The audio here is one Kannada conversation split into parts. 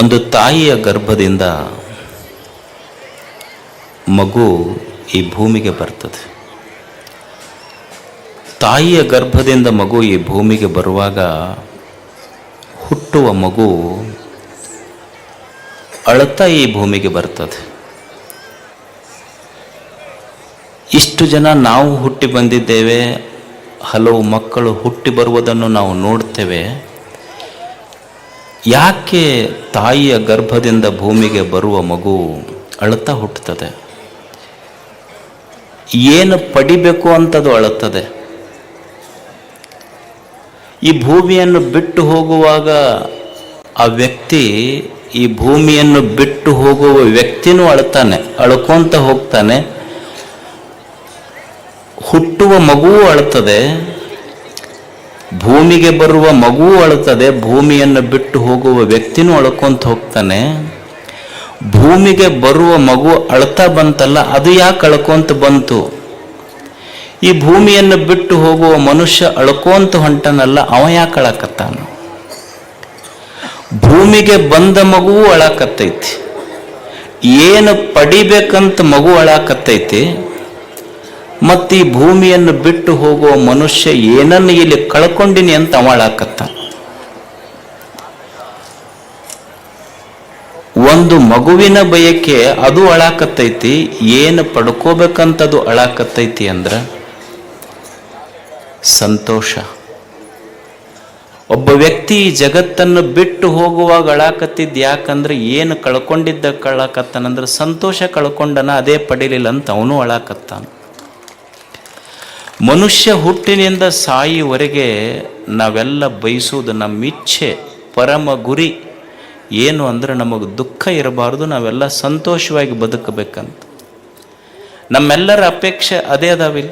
ಒಂದು ತಾಯಿಯ ಗರ್ಭದಿಂದ ಮಗು ಈ ಭೂಮಿಗೆ ಬರ್ತದೆ. ತಾಯಿಯ ಗರ್ಭದಿಂದ ಮಗು ಈ ಭೂಮಿಗೆ ಬರುವಾಗ ಹುಟ್ಟುವ ಮಗು ಅಳತಾ ಈ ಭೂಮಿಗೆ ಬರ್ತದೆ. ಇಷ್ಟು ಜನ ನಾವು ಹುಟ್ಟಿ ಬಂದಿದ್ದೇವೆ, ಹಲವು ಮಕ್ಕಳು ಹುಟ್ಟಿ ಬರುವುದನ್ನು ನಾವು ನೋಡ್ತೇವೆ. ಯಾಕೆ ತಾಯಿಯ ಗರ್ಭದಿಂದ ಭೂಮಿಗೆ ಬರುವ ಮಗು ಅಳುತ್ತಾ ಹುಟ್ಟುತ್ತದೆ? ಏನು ಪಡಿಬೇಕು ಅಂತದು ಅಳುತ್ತದೆ. ಈ ಭೂಮಿಯನ್ನು ಬಿಟ್ಟು ಹೋಗುವಾಗ ಆ ವ್ಯಕ್ತಿ, ಈ ಭೂಮಿಯನ್ನು ಬಿಟ್ಟು ಹೋಗುವ ವ್ಯಕ್ತಿನೂ ಅಳ್ತಾನೆ ಅಳ್ಕೊಂತ ಹೋಗ್ತಾನೆ. ಹುಟ್ಟುವ ಮಗುವೂ ಅಳುತ್ತದೆ. ಭೂಮಿಗೆ ಬರುವ ಮಗುವು ಅಳುತ್ತದೆ, ಭೂಮಿಯನ್ನು ಬಿಟ್ಟು ಹೋಗುವ ವ್ಯಕ್ತಿನೂ ಅಳ್ಕೊಂತ ಹೋಗ್ತಾನೆ. ಭೂಮಿಗೆ ಬರುವ ಮಗು ಅಳ್ತಾ ಬಂತಲ್ಲ, ಅದು ಯಾಕೆ ಅಳ್ಕೊಂತ ಬಂತು? ಈ ಭೂಮಿಯನ್ನು ಬಿಟ್ಟು ಹೋಗುವ ಮನುಷ್ಯ ಅಳ್ಕೊಂತ ಹೊಂಟನಲ್ಲ, ಅವ ಯಾಕೆ ಅಳಕತ್ತಾನ? ಭೂಮಿಗೆ ಬಂದ ಮಗುವು ಅಳಕತ್ತೈತಿ. ಏನು ಪಡಿಬೇಕಂತ ಮಗು ಅಳಕತ್ತೈತಿ? ಮತ್ತು ಈ ಭೂಮಿಯನ್ನು ಬಿಟ್ಟು ಹೋಗುವ ಮನುಷ್ಯ ಏನನ್ನು ಇಲ್ಲಿ ಕಳ್ಕೊಂಡಿನಿ ಅಂತ ಅವಳಾಕತ್ತ ಒಂದು ಮಗುವಿನ ಬಯಕೆ ಅದು ಅಳಾಕತ್ತೈತಿ, ಏನು ಪಡ್ಕೋಬೇಕಂತದು ಅಳಾಕತ್ತೈತಿ ಅಂದ್ರೆ ಸಂತೋಷ. ಒಬ್ಬ ವ್ಯಕ್ತಿ ಜಗತ್ತನ್ನು ಬಿಟ್ಟು ಹೋಗುವಾಗ ಅಳಾಕತ್ತಿದ್ದು ಯಾಕಂದ್ರೆ ಏನು ಕಳ್ಕೊಂಡಿದ್ದ ಕಳಾಕತ್ತಾನಂದ್ರೆ ಸಂತೋಷ ಕಳ್ಕೊಂಡನ, ಅದೇ ಪಡಿಲಿಲ್ಲ ಅಂತ ಅವನು ಅಳಾಕತ್ತಾನ. ಮನುಷ್ಯ ಹುಟ್ಟಿನಿಂದ ಸಾಯಿವರೆಗೆ ನಾವೆಲ್ಲ ಬಯಸುವುದು ನಮ್ಮ ಇಚ್ಛೆ, ಪರಮ ಗುರಿ. ಏನು ಅಂದ್ರೆ ನಮಗೆ ದುಃಖ ಇರಬಾರ್ದು, ನಾವೆಲ್ಲ ಸಂತೋಷವಾಗಿ ಬದುಕಬೇಕಂತ. ನಮ್ಮೆಲ್ಲರ ಅಪೇಕ್ಷೆ ಅದೇ ಅದಾವಿಲ್ಲ.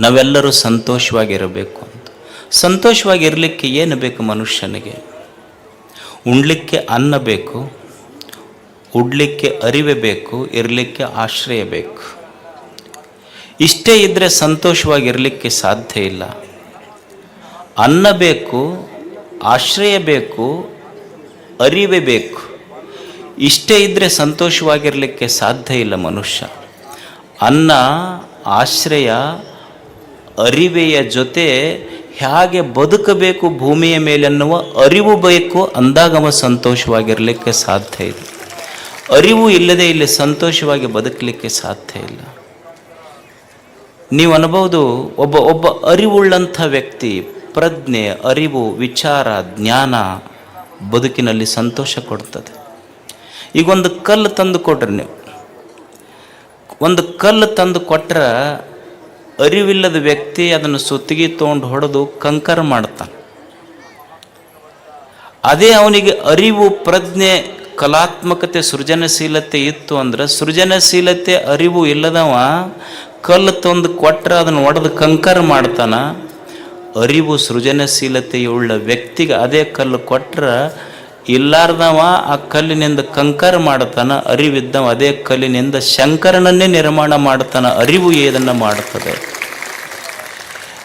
ನಾವೆಲ್ಲರೂ ಸಂತೋಷವಾಗಿರಬೇಕು ಅಂತ. ಸಂತೋಷವಾಗಿರಲಿಕ್ಕೆ ಏನು ಬೇಕು ಮನುಷ್ಯನಿಗೆ? ಉಣ್ಲಿಕ್ಕೆ ಅನ್ನ ಬೇಕು, ಉಡ್ಲಿಕ್ಕೆ ಅರಿವೆ ಬೇಕು, ಇರಲಿಕ್ಕೆ ಆಶ್ರಯ ಬೇಕು. ಇಷ್ಟೇ ಇದ್ದರೆ ಸಂತೋಷವಾಗಿರಲಿಕ್ಕೆ ಸಾಧ್ಯ ಇಲ್ಲ. ಅನ್ನ ಬೇಕು, ಆಶ್ರಯ ಬೇಕು, ಅರಿವೆ ಬೇಕು. ಇಷ್ಟೇ ಇದ್ದರೆ ಸಂತೋಷವಾಗಿರಲಿಕ್ಕೆ ಸಾಧ್ಯ ಇಲ್ಲ ಮನುಷ್ಯ. ಅನ್ನ, ಆಶ್ರಯ, ಅರಿವೆಯ ಜೊತೆ ಹೇಗೆ ಬದುಕಬೇಕು ಭೂಮಿಯ ಮೇಲೆನ್ನುವ ಅರಿವು ಬೇಕು ಅಂದಾಗ ಅವ ಸಂತೋಷವಾಗಿರಲಿಕ್ಕೆ ಸಾಧ್ಯ ಇದೆ ಅರಿವು ಇಲ್ಲದೆ ಇಲ್ಲಿ ಸಂತೋಷವಾಗಿ ಬದುಕಲಿಕ್ಕೆ ಸಾಧ್ಯ ಇಲ್ಲ. ನೀವು ಅನ್ಬೋದು ಒಬ್ಬ ಒಬ್ಬ ಅರಿವುಳ್ಳಂಥ ವ್ಯಕ್ತಿ, ಪ್ರಜ್ಞೆ, ಅರಿವು, ವಿಚಾರ, ಜ್ಞಾನ ಬದುಕಿನಲ್ಲಿ ಸಂತೋಷ ಕೊಡ್ತದೆ. ಈಗ ಒಂದು ಕಲ್ಲು ತಂದು ಕೊಟ್ರಿ ನೀವು. ಒಂದು ಕಲ್ಲು ತಂದು ಕೊಟ್ರೆ ಅರಿವಿಲ್ಲದ ವ್ಯಕ್ತಿ ಅದನ್ನು ಸುತ್ತಿಗೆ ತೊಗೊಂಡು ಹೊಡೆದು ಕಂಕರ ಮಾಡ್ತಾನೆ. ಅದೇ ಅವನಿಗೆ ಅರಿವು, ಪ್ರಜ್ಞೆ, ಕಲಾತ್ಮಕತೆ, ಸೃಜನಶೀಲತೆ ಇತ್ತು ಅಂದ್ರೆ ಸೃಜನಶೀಲತೆ, ಅರಿವು ಇಲ್ಲದವ ಕಲ್ಲು ತಂದು ಕೊಟ್ಟರೆ ಅದನ್ನು ಒಡೆದು ಕಂಕರ್ ಮಾಡ್ತಾನ, ಅರಿವು ಸೃಜನಶೀಲತೆಯುಳ್ಳ ವ್ಯಕ್ತಿಗೆ ಅದೇ ಕಲ್ಲು ಕೊಟ್ರೆ ಇಲ್ಲಾರ್ದವ ಆ ಕಲ್ಲಿನಿಂದ ಕಂಕರ್ ಮಾಡ್ತಾನ, ಅರಿವಿದ್ದವ ಅದೇ ಕಲ್ಲಿನಿಂದ ಶಂಕರನನ್ನೇ ನಿರ್ಮಾಣ ಮಾಡ್ತಾನ, ಅರಿವು ಏದನ್ನು ಮಾಡ್ತದೆ?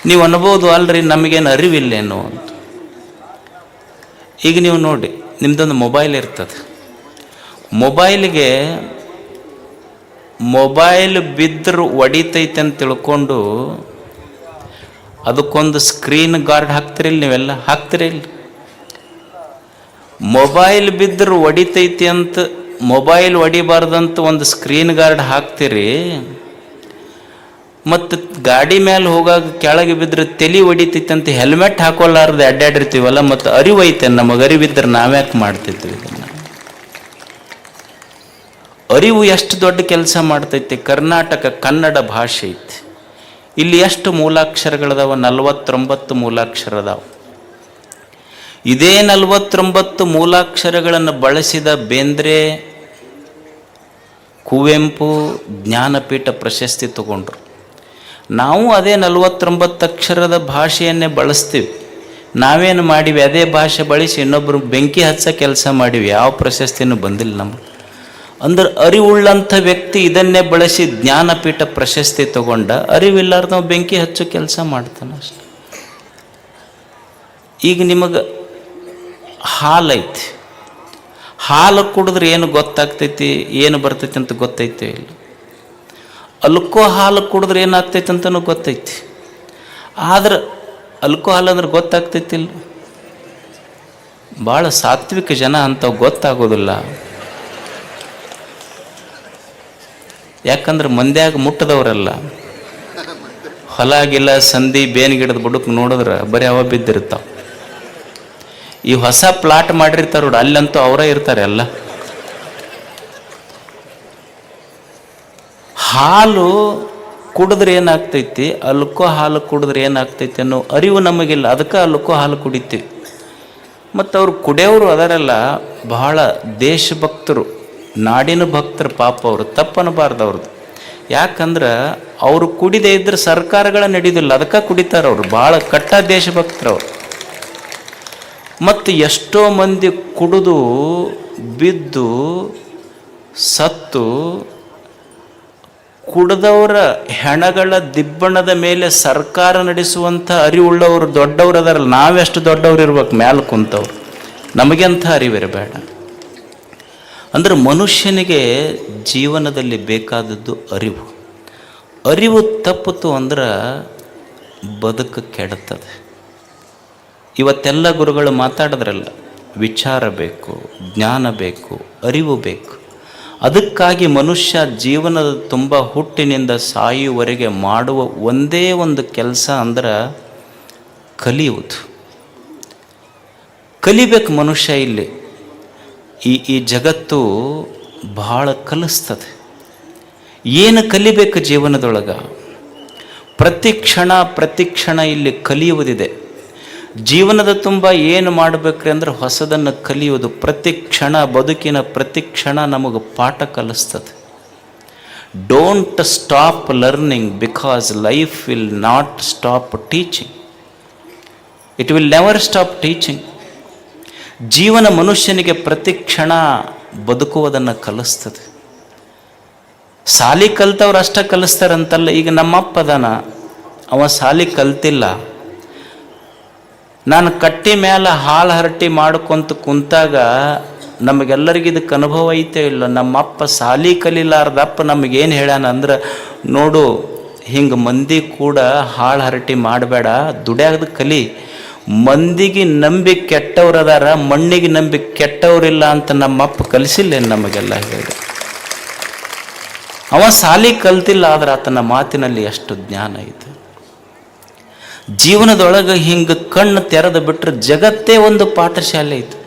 ನೀವು ಅನ್ಬೋದು ಅಲ್ರಿ, ನಮಗೇನು ಅರಿವಿಲ್ಲೇನೋ ಅಂತ. ಈಗ ನೀವು ನೋಡಿ, ನಿಮ್ದೊಂದು ಮೊಬೈಲ್ ಇರ್ತದೆ. ಮೊಬೈಲ್ಗೆ ಮೊಬೈಲ್ ಬಿದ್ದರೂ ಒಡಿತೈತೆ ಅಂತ ತಿಳ್ಕೊಂಡು ಅದಕ್ಕೊಂದು ಸ್ಕ್ರೀನ್ ಗಾರ್ಡ್ ಹಾಕ್ತಿರಿಲ್ಲ ನೀವೆಲ್ಲ? ಹಾಕ್ತಿರಿಲ್ಲ ಮೊಬೈಲ್ ಬಿದ್ದರೂ ಒಡಿತೈತಿ ಅಂತ, ಮೊಬೈಲ್ ಒಡಿಬಾರ್ದಂತ ಒಂದು ಸ್ಕ್ರೀನ್ ಗಾರ್ಡ್ ಹಾಕ್ತಿರಿ. ಮತ್ತು ಗಾಡಿ ಮೇಲೆ ಹೋಗಾಗ ಕೆಳಗೆ ಬಿದ್ದರೆ ತಲೆ ಒಡಿತೈತಿ ಅಂತ ಹೆಲ್ಮೆಟ್ ಹಾಕೋಲಾರ್ದು ಅಡ್ಡಾಡಿರ್ತೀವಲ್ಲ ಮತ್ತು ಅರಿವೈತೆ, ನಮಗೆ ಅರಿವಿದ್ರೆ ನಾವ್ಯಾಕೆ ಮಾಡ್ತಿದ್ವಿ ಅರಿವು ಎಷ್ಟು ದೊಡ್ಡ ಕೆಲಸ ಮಾಡ್ತೈತಿ, ಕರ್ನಾಟಕ, ಕನ್ನಡ ಭಾಷೆ ಐತಿ. ಇಲ್ಲಿ ಎಷ್ಟು ಮೂಲಾಕ್ಷರಗಳದಾವ? ನಲವತ್ತೊಂಬತ್ತು ಮೂಲಾಕ್ಷರ ಅದಾವ ಇದೇ ನಲವತ್ತೊಂಬತ್ತು ಮೂಲಾಕ್ಷರಗಳನ್ನು ಬಳಸಿದ ಬೇಂದ್ರೆ, ಕುವೆಂಪು, ಜ್ಞಾನಪೀಠ ಪ್ರಶಸ್ತಿ ತಗೊಂಡ್ರು. ನಾವು ಅದೇ ನಲವತ್ತೊಂಬತ್ತು ಅಕ್ಷರದ ಭಾಷೆಯನ್ನೇ ಬಳಸ್ತೀವಿ. ನಾವೇನು ಮಾಡಿವಿ? ಅದೇ ಭಾಷೆ ಬಳಸಿ ಇನ್ನೊಬ್ಬರು ಬೆಂಕಿ ಹಚ್ಚೋ ಕೆಲಸ ಮಾಡಿವಿ. ಯಾವ ಪ್ರಶಸ್ತಿನೂ ಬಂದಿಲ್ಲ ನಮಗೆ. ಅಂದ್ರೆ ಅರಿವುಳ್ಳಂಥ ವ್ಯಕ್ತಿ ಇದನ್ನೇ ಬಳಸಿ ಜ್ಞಾನಪೀಠ ಪ್ರಶಸ್ತಿ ತಗೊಂಡ, ಅರಿವಿಲ್ಲಾರ್ದವ ಬೆಂಕಿ ಹಚ್ಚೋ ಕೆಲಸ ಮಾಡ್ತಾನೆ ಅಷ್ಟೆ. ಈಗ ನಿಮಗೆ ಹಾಲೈತಿ. ಹಾಲು ಕುಡಿದ್ರೆ ಏನು ಗೊತ್ತಾಗ್ತೈತಿ, ಏನು ಬರ್ತೈತಿ ಅಂತ ಗೊತ್ತೈತೆ ಇಲ್ಲ. ಅಲ್ಕೋ ಹಾಲು ಕುಡಿದ್ರೆ ಏನಾಗ್ತೈತಿ ಅಂತಲೂ ಗೊತ್ತೈತಿ. ಆದ್ರೆ ಅಲ್ಕೋ ಹಾಲು ಅಂದ್ರೆ ಗೊತ್ತಾಗ್ತೈತಿ ಇಲ್ಲ. ಭಾಳ ಸಾತ್ವಿಕ ಜನ ಅಂತ ಗೊತ್ತಾಗೋದಿಲ್ಲ. ಯಾಕಂದ್ರೆ ಮಂದ್ಯಾಗ ಮುಟ್ಟದವರಲ್ಲ. ಹೊಲ ಗಿಲ ಸಂಧಿ ಬೇನ್ ಗಿಡದ ಬುಡಕ್ ನೋಡಿದ್ರೆ ಬರೀ ಅವ ಬಿದ್ದಿರ್ತಾವ. ಈ ಹೊಸ ಪ್ಲಾಟ್ ಮಾಡಿರ್ತಾರ ನೋಡಿ, ಅಲ್ಲಂತೂ ಅವರೇ ಇರ್ತಾರೆ ಎಲ್ಲ ಹಾಲು ಕುಡಿದ್ರೆ ಏನಾಗ್ತೈತಿ, ಅಲ್ಕೋ ಹಾಲು ಕುಡಿದ್ರೆ ಏನಾಗ್ತೈತಿ ಅನ್ನೋ ಅರಿವು ನಮಗಿಲ್ಲ, ಅದಕ್ಕೆ ಅಲ್ಕೋ ಹಾಲು ಕುಡಿತೀವಿ. ಮತ್ತು ಅವ್ರು ಕುಡಿಯೋರು ಅದರಲ್ಲ ಬಹಳ ದೇಶಭಕ್ತರು. ನಾಡಿನ ಭಕ್ತರ ಪಾಪ ಅವರು ತಪ್ಪನಬಾರ್ದು ಅವ್ರದ್ದು ಯಾಕಂದ್ರೆ ಅವರು ಕುಡಿದೇ ಇದ್ರೆ ಸರ್ಕಾರಗಳ ನಡೆಯೋದಿಲ್ಲ ಅದಕ್ಕೆ ಕುಡಿತಾರೆ ಅವರು. ಭಾಳ ಕಟ್ಟ ದೇಶಭಕ್ತರವ್ರು ಮತ್ತು ಎಷ್ಟೋ ಮಂದಿ ಕುಡಿದು, ಬಿದ್ದು, ಸತ್ತು, ಕುಡ್ದವರ ಹೆಣಗಳ ದಿಬ್ಬಣದ ಮೇಲೆ ಸರ್ಕಾರ ನಡೆಸುವಂಥ ಅರಿವುಳ್ಳವರು ದೊಡ್ಡವರು ಅದಾರಲ್ಲ, ನಾವೆಷ್ಟು ದೊಡ್ಡವ್ರು ಇರ್ಬೇಕು, ಮ್ಯಾಲೆ ಕುಂತವ್ರು. ನಮಗೆಂಥ ಅರಿವಿರಬೇಡ. ಅಂದ್ರೆ ಮನುಷ್ಯನಿಗೆ ಜೀವನದಲ್ಲಿ ಬೇಕಾದದ್ದು ಅರಿವು. ಅರಿವು ತಪ್ಪಿತು ಅಂದ್ರೆ ಬದುಕು ಕೆಡುತ್ತದೆ. ಇವತ್ತೆಲ್ಲ ಗುರುಗಳು ಮಾತಾಡಿದ್ರಲ್ಲ, ವಿಚಾರ ಬೇಕು, ಜ್ಞಾನ ಬೇಕು, ಅರಿವು ಬೇಕು. ಅದಕ್ಕಾಗಿ ಮನುಷ್ಯ ಜೀವನದ ತುಂಬ ಹುಟ್ಟಿನಿಂದ ಸಾಯುವವರೆಗೆ ಮಾಡುವ ಒಂದೇ ಒಂದು ಕೆಲಸ ಅಂದ್ರೆ ಕಲಿಯುವುದು. ಕಲಿಬೇಕು ಮನುಷ್ಯ ಇಲ್ಲಿ. ಈ ಈ ಜಗತ್ತು ಬಹಳ ಕಲಿಸ್ತದೆ. ಏನು ಕಲಿಬೇಕು ಜೀವನದೊಳಗೆ? ಪ್ರತಿ ಕ್ಷಣ ಪ್ರತಿ ಕ್ಷಣ ಇಲ್ಲಿ ಕಲಿಯುವುದಿದೆ. ಜೀವನದ ತುಂಬ ಏನು ಮಾಡಬೇಕ್ರಿ ಅಂದ್ರೆ ಹೊಸದನ್ನು ಕಲಿಯುವುದು. ಪ್ರತಿ ಕ್ಷಣ, ಬದುಕಿನ ಪ್ರತಿ ಕ್ಷಣ ನಮಗೆ ಪಾಠ ಕಲಿಸ್ತದೆ. Don't stop learning because life will not stop teaching it will never stop teaching ಜೀವನ ಮನುಷ್ಯನಿಗೆ ಪ್ರತಿ ಕ್ಷಣ ಬದುಕುವುದನ್ನು ಕಲಿಸ್ತದೆ. ಸಾಲಿ ಕಲ್ತವ್ರು ಅಷ್ಟೇ ಕಲಿಸ್ತಾರಂತಲ್ಲ, ಈಗ ನಮ್ಮಪ್ಪ ಅವ ಸಾಲಿ ಕಲ್ತಿಲ್ಲ. ನಾನು ಕಟ್ಟಿ ಮೇಲೆ ಹಾಳು ಹರಟಿ ಮಾಡ್ಕೊಂತ ಕುಂತಾಗ ನಮಗೆಲ್ಲರಿಗೂ ಇದಕ್ಕೆ ಅನುಭವ ಐತೆ ಇಲ್ಲ, ನಮ್ಮಪ್ಪ ಸಾಲಿ ಕಲಿಲಾರ್ದಪ್ಪ ನಮಗೇನು ಹೇಳ್ಯಾನ ಅಂದ್ರೆ, ನೋಡು, ಹಿಂಗೆ ಮಂದಿ ಕೂಡ ಹಾಳು ಹರಟಿ ಮಾಡಬೇಡ, ದುಡ್ಯಾಗದ ಕಲಿ. ಮಂದಿಗೆ ನಂಬಿ ಕೆಟ್ಟವ್ರದಾರ ಮಣ್ಣಿಗೆ ನಂಬಿ ಕೆಟ್ಟವ್ರಿಲ್ಲ ಅಂತ ನಮ್ಮಪ್ಪ ಕಲಿಸಿಲ್ಲ ನಮಗೆಲ್ಲ ಹೇಳಿ. ಅವ ಸಾಲಿ ಕಲ್ತಿಲ್ಲ, ಆದ್ರೆ ಆತನ ಮಾತಿನಲ್ಲಿ ಎಷ್ಟು ಜ್ಞಾನ ಇದೆ. ಜೀವನದೊಳಗೆ ಹಿಂಗೆ ಕಣ್ಣು ತೆರೆದು ಬಿಟ್ಟರೆ ಜಗತ್ತೇ ಒಂದು ಪಾಠಶಾಲೆ ಐತೆ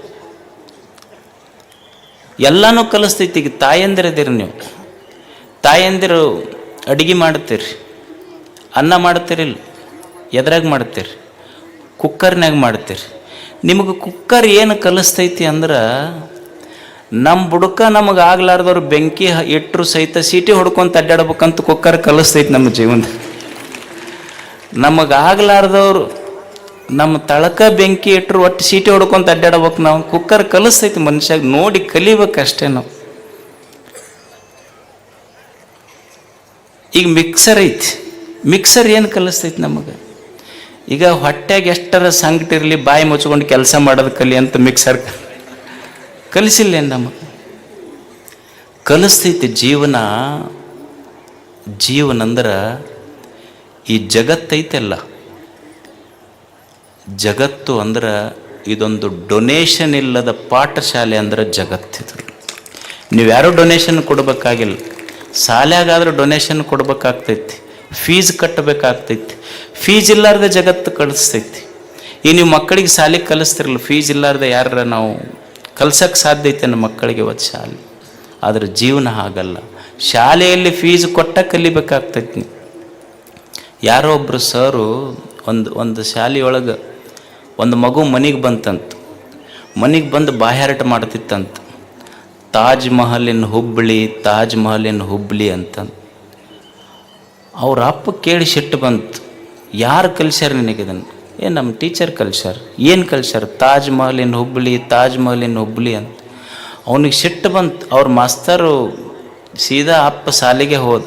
ಎಲ್ಲನೂ ಕಲಿಸ್ತೈತಿ, ಈಗ ತಾಯಂದಿರದಿರಿ ನೀವು. ತಾಯಂದಿರು ಅಡಿಗೆ ಮಾಡ್ತೀರಿ, ಅನ್ನ ಮಾಡ್ತೀರಿಲ್ಲ ಎದ್ರಾಗ ಮಾಡ್ತೀರಿ? ಕುಕ್ಕರ್ನಾಗ ಮಾಡ್ತೀರಿ. ನಿಮಗೆ ಕುಕ್ಕರ್ ಏನು ಕಲಿಸ್ತೈತಿ ಅಂದ್ರೆ ನಮ್ಮ ಬುಡಕ ನಮಗೆ ಆಗ್ಲಾರ್ದವ್ರು ಬೆಂಕಿ ಇಟ್ಟರು ಸಹಿತ ಸೀಟಿ ಹೊಡ್ಕೊಂತ ಅಡ್ಡಾಡ್ಬೇಕಂತ ಕುಕ್ಕರ್ ಕಲಿಸ್ತೈತಿ ನಮ್ಮ ಜೀವನ ನಮಗಾಗ್ಲಾರ್ದವ್ರು ನಮ್ಮ ತಳಕ ಬೆಂಕಿ ಇಟ್ಟರು ಒಟ್ಟು ಸೀಟಿ ಹೊಡ್ಕೊಂತ ಅಡ್ಡಾಡ್ಬೇಕು ನಾವು. ಕುಕ್ಕರ್ ಕಲಿಸ್ತೈತಿ ಮನುಷ್ಯಾಗ, ನೋಡಿ ಕಲಿಬೇಕು ಅಷ್ಟೇ ನಾವು. ಈಗ ಮಿಕ್ಸರ್ ಐತಿ. ಮಿಕ್ಸರ್ ಏನು ಕಲಿಸ್ತೈತಿ ನಮಗೆ? ಈಗ ಹೊಟ್ಟೆಗೆ ಎಷ್ಟರ ಸಂಕಟ ಇರಲಿ, ಬಾಯಿ ಮುಚ್ಕೊಂಡು ಕೆಲಸ ಮಾಡೋದು ಕಲಿ ಅಂತ ಮಿಕ್ಸರ್ ಕಲಿಸಿಲ್ಲ ನಮಗೆ? ಕಲಿಸ್ತೈತಿ ಜೀವನ. ಜೀವನ ಅಂದ್ರೆ ಈ ಜಗತ್ತೈತೆಲ್ಲ. ಜಗತ್ತು ಅಂದ್ರೆ ಇದೊಂದು ಡೊನೇಷನ್ ಇಲ್ಲದ ಪಾಠಶಾಲೆ ಅಂದ್ರೆ ಜಗತ್ತಿದ್ರು ನೀವು ಯಾರೂ ಡೊನೇಷನ್ ಕೊಡಬೇಕಾಗಿಲ್ಲ. ಶಾಲ್ಯಾಗಾದ್ರೂ ಡೊನೇಷನ್ ಕೊಡಬೇಕಾಗ್ತೈತಿ. ಫೀಸ್ ಕಟ್ಟಬೇಕಾಗ್ತೈತಿ ಫೀಸ್ ಇಲ್ಲಾರ್ದ ಜಗತ್ತು ಕಳಿಸ್ತೈತಿ. ಈ ನೀವು ಮಕ್ಕಳಿಗೆ ಶಾಲೆಗೆ ಕಲಿಸ್ತಿರಲ್ಲ ಫೀಸ್ ಇಲ್ಲಾರ್ದೆ ಯಾರ ನಾವು ಕಲ್ಸಕ್ಕೆ ಸಾಧ್ಯ ಐತೆ ನಮ್ಮ ಮಕ್ಕಳಿಗೆ ಇವತ್ತು ಶಾಲೆ. ಆದರೆ ಜೀವನ ಹಾಗಲ್ಲ. ಶಾಲೆಯಲ್ಲಿ ಫೀಸ್ ಕೊಟ್ಟ ಕಲಿಬೇಕಾಗ್ತೈತಿ ಯಾರೋ ಒಬ್ಬರು ಸರು ಒಂದು ಒಂದು ಶಾಲೆಯೊಳಗೆ ಒಂದು ಮಗು ಮನೆಗೆ ಬಂತಂತ. ಮನೆಗೆ ಬಂದು ಬಾಹ್ಯಾರಟ ಮಾಡ್ತಿತ್ತಂತ. ತಾಜ್ ಮಹಲಿನ ಹುಬ್ಬಳ್ಳಿ ತಾಜ್ ಮಹಲಿನ ಹುಬ್ಬಳ್ಳಿ ಅಂತಂತ. ಅವ್ರ ಅಪ್ಪ ಕೇಳಿ ಸಿಟ್ಟು ಬಂತು. ಯಾರು ಕಲ್ಸ್ಯಾರ ನಿನಗೆ ಇದನ್ನು ಏ ನಮ್ಮ ಟೀಚರ್ ಕಲ್ಸ್ಯಾರ ಏನು ಕಲ್ಸ್ಯಾರ ತಾಜ್ ಮಹಲಿನ ಹುಬ್ಬಳ್ಳಿ ತಾಜ್ ಮಹಲಿನ ಹುಬ್ಬಳ್ಳಿ ಅಂತ. ಅವನಿಗೆ ಸಿಟ್ಟು ಬಂತು. ಅವ್ರ ಮಾಸ್ತರು ಸೀದಾ ಅಪ್ಪ ಸಾಲಿಗೆ ಹೋದ.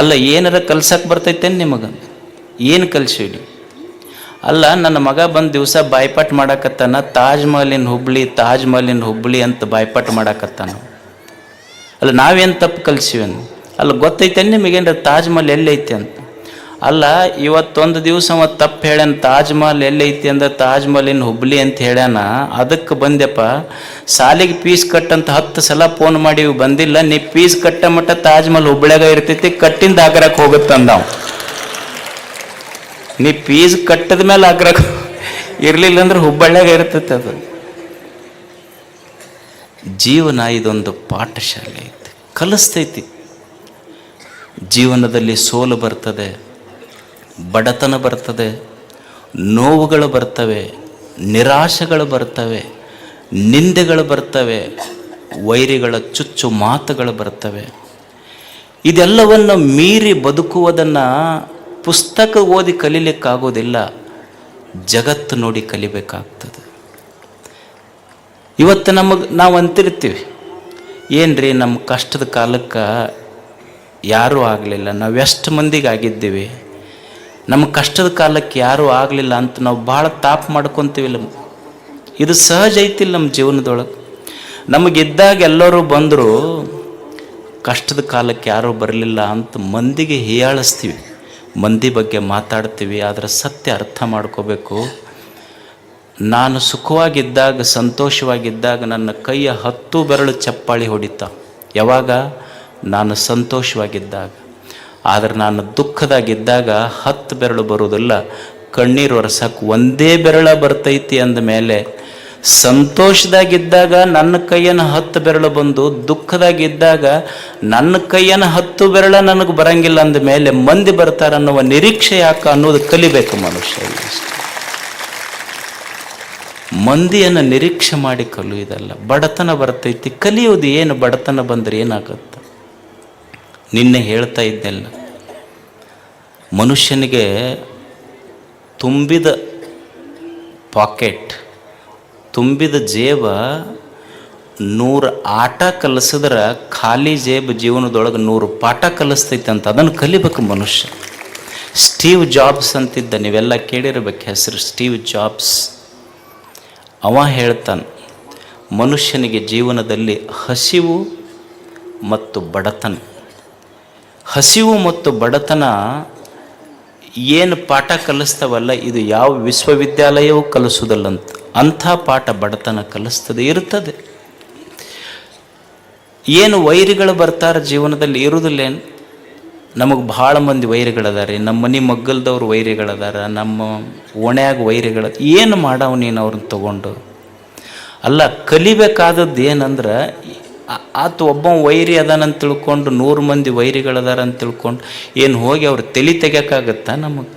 ಅಲ್ಲ, ಏನಾರ ಕಲ್ಸಕ್ಕೆ ಬರ್ತೈತೇನು ನಿಮಗೆ? ಏನು ಕಲಿಸಿಡಿ ಅಲ್ಲ, ನನ್ನ ಮಗ ಬಂದು ದಿವಸ ಬಾಯ್ಪಾಟ್ ಮಾಡಾಕತ್ತಾನ. ತಾಜ್ ಮಹಲಿನ ಹುಬ್ಳಿ, ತಾಜ್ ಮಹಲಿನ ಹುಬ್ಳಿ ಅಂತ ಬಾಯ್ಪಾಟ್ ಮಾಡಾಕತ್ತಾನ. ಅಲ್ಲ, ನಾವೇನು ತಪ್ಪು ಕಲ್ಸಿವೇನು? ಅಲ್ಲ ಗೊತ್ತೈತೆ ನಿಮಗೇನ್ರ ತಾಜ್ ಮಹಲ್ ಎಲ್ಲೈತೆ ಅಂತ? ಅಲ್ಲ, ಇವತ್ತೊಂದು ದಿವಸ ಅವ ತಪ್ಪು ಹೇಳ್ಯಾನ, ತಾಜ್ ಮಹಲ್ ಎಲ್ಲೈತಿ ಅಂದ್ರೆ ತಾಜ್ ಮಹಲಿನ ಹುಬ್ಳಿ ಅಂತ ಹೇಳ್ಯಾನ. ಅದಕ್ಕೆ ಬಂದೆಪ್ಪ ಸಾಲಿಗೆ ಪೀಸ್ ಕಟ್ಟಂತ ಹತ್ತು ಸಲ ಫೋನ್ ಮಾಡಿ ಬಂದಿಲ್ಲ, ನೀ ಪೀಸ್ ಕಟ್ಟ ಮಟ್ಟ ತಾಜ್ ಮಹಲ್ ಹುಬ್ಳ್ಯಾಗ ಇರ್ತೈತಿ ಕಟ್ಟಿಂದ ಆಗ್ರಕ್ಕೆ ಹೋಗುತ್ತಂದ ನೀ ಪೀಸ್ ಕಟ್ಟದ ಮೇಲೆ ಆಗ್ರಕ್ಕೆ ಇರಲಿಲ್ಲ ಅಂದ್ರೆ ಹುಬ್ಬಳ್ಳಿಯಾಗ ಇರ್ತೈತೆ ಅದು. ಜೀವನ ಇದೊಂದು ಪಾಠಶಾಲೆ ಐತಿ, ಕಲಿಸ್ತೈತಿ. ಜೀವನದಲ್ಲಿ ಸೋಲು ಬರ್ತದೆ ಬಡತನ ಬರ್ತದೆ, ನೋವುಗಳು ಬರ್ತವೆ, ನಿರಾಶೆಗಳು ಬರ್ತವೆ, ನಿಂದೆಗಳು ಬರ್ತವೆ, ವೈರಿಗಳ ಚುಚ್ಚು ಮಾತುಗಳು ಬರ್ತವೆ. ಇದೆಲ್ಲವನ್ನು ಮೀರಿ ಬದುಕುವುದನ್ನು ಪುಸ್ತಕ ಓದಿ ಕಲೀಲಿಕ್ಕಾಗೋದಿಲ್ಲ, ಜಗತ್ತು ನೋಡಿ ಕಲಿಬೇಕಾಗ್ತದೆ. ಇವತ್ತು ನಮಗೆ ನಾವು ಅಂತಿರ್ತೀವಿ, ಏನ್ರಿ ನಮ್ಮ ಕಷ್ಟದ ಕಾಲಕ್ಕೆ ಯಾರೂ ಆಗಲಿಲ್ಲ ನಾವು ಎಷ್ಟು ಮಂದಿಗೆ ಆಗಿದ್ದೀವಿ ನಮ್ಮ ಕಷ್ಟದ ಕಾಲಕ್ಕೆ ಯಾರೂ ಆಗಲಿಲ್ಲ ಅಂತ ನಾವು ಭಾಳ ತಾಪ್ ಮಾಡ್ಕೊತೀವಿಲ್ಲ ಇದು ಸಹಜ ಐತಿಲ್ಲ ನಮ್ಮ ಜೀವನದೊಳಗೆ. ನಮಗಿದ್ದಾಗ ಎಲ್ಲರೂ ಬಂದರೂ ಕಷ್ಟದ ಕಾಲಕ್ಕೆ ಯಾರೂ ಬರಲಿಲ್ಲ ಅಂತ ಮಂದಿಗೆ ಹೀಯಾಳಿಸ್ತೀವಿ. ಮಂದಿ ಬಗ್ಗೆ ಮಾತಾಡ್ತೀವಿ ಅದರ ಸತ್ಯ ಅರ್ಥ ಮಾಡ್ಕೋಬೇಕು. ನಾನು ಸುಖವಾಗಿದ್ದಾಗ, ಸಂತೋಷವಾಗಿದ್ದಾಗ ನನ್ನ ಕೈಯ ಹತ್ತು ಬೆರಳು ಚಪ್ಪಾಳಿ ಹೊಡಿತ. ಯಾವಾಗ? ನಾನು ಸಂತೋಷವಾಗಿದ್ದಾಗ. ಆದರೆ ನಾನು ದುಃಖದಾಗಿದ್ದಾಗ ಹತ್ತು ಬೆರಳು ಬರುವುದಿಲ್ಲ. ಕಣ್ಣೀರು ಒರೆಸಕ್ಕೆ ಒಂದೇ ಬೆರಳ ಬರ್ತೈತಿ ಅಂದ ಮೇಲೆ ಸಂತೋಷದಾಗಿದ್ದಾಗ ನನ್ನ ಕೈಯನ್ನು ಹತ್ತು ಬೆರಳು ಬಂದು ದುಃಖದಾಗಿದ್ದಾಗ ನನ್ನ ಕೈಯನ್ನು ಹತ್ತು ಬೆರಳ ನನಗೆ ಬರಂಗಿಲ್ಲ ಅಂದ ಮೇಲೆ ಮಂದಿ ಬರ್ತಾರೆ ಅನ್ನುವ ನಿರೀಕ್ಷೆ ಯಾಕೆ ಅನ್ನೋದು ಕಲಿಬೇಕು ಮನುಷ್ಯ ಮಂದಿಯನ್ನು ನಿರೀಕ್ಷೆ ಮಾಡಿ ಕಲಿಯುವುದಲ್ಲ. ಬಡತನ ಬರ್ತೈತಿ. ಕಲಿಯೋದು ಏನು? ಬಡತನ ಬಂದರೆ ಏನಾಗುತ್ತೆ? ನಿನ್ನೆ ಹೇಳ್ತಾ ಇದ್ದೆಲ್ಲ ಮನುಷ್ಯನಿಗೆ ತುಂಬಿದ ಪಾಕೆಟ್, ತುಂಬಿದ ಜೇಬ, ನೂರ ಆಟ ಕಲಿಸಿದ್ರೆ ಖಾಲಿ ಜೇಬ್ ಜೀವನದೊಳಗೆ ನೂರು ಪಾಠ ಕಲಿಸ್ತೈತೆ ಅಂತ ಅದನ್ನು ಕಲಿಬೇಕು ಮನುಷ್ಯ. ಸ್ಟೀವ್ ಜಾಬ್ಸ್ ಅಂತಿದ್ದ, ನೀವೆಲ್ಲ ಕೇಳಿರಬೇಕು ಹೆಸರು ಸ್ಟೀವ್ ಜಾಬ್ಸ್. ಅವ ಹೇಳ್ತಾನೆ, ಮನುಷ್ಯನಿಗೆ ಜೀವನದಲ್ಲಿ ಹಸಿವು ಮತ್ತು ಬಡತನ. ಹಸಿವು ಮತ್ತು ಬಡತನ ಏನು ಪಾಠ ಕಲಿಸ್ತವಲ್ಲ, ಇದು ಯಾವ ವಿಶ್ವವಿದ್ಯಾಲಯವೂ ಕಲಿಸೋದಲ್ಲಂತ ಅಂಥ ಪಾಠ ಬಡತನ ಕಲಿಸ್ತದೆ, ಇರ್ತದೆ. ಏನು ವೈರಿಗಳು ಬರ್ತಾರೆ ಜೀವನದಲ್ಲಿ? ಇರುವುದಿಲ್ಲೇನು? ನಮಗೆ ಭಾಳ ಮಂದಿ ವೈರಿಗಳದಾರೆ. ನಮ್ಮ ಮನೆ ಮಗ್ಗಲ್ದವ್ರು ವೈರಿಗಳದಾರ, ನಮ್ಮ ಓಣ್ಯಾಗ ವೈರಿಗಳ, ಏನು ಮಾಡವ ನೀನು ಅವ್ರನ್ನ ತಗೊಂಡು? ಅಲ್ಲ, ಕಲಿಬೇಕಾದದ್ದು ಏನಂದ್ರೆ ಆತ ಒಬ್ಬ ವೈರಿ ಅದಾನಂತ ತಿಳ್ಕೊಂಡು, ನೂರು ಮಂದಿ ವೈರಿಗಳದಾರ ಅಂತ ತಿಳ್ಕೊಂಡು ಏನು ಹೋಗಿ ಅವ್ರು ತಲೆ ತೆಗಿಯೋಕ್ಕಾಗತ್ತಾ ನಮಗೆ?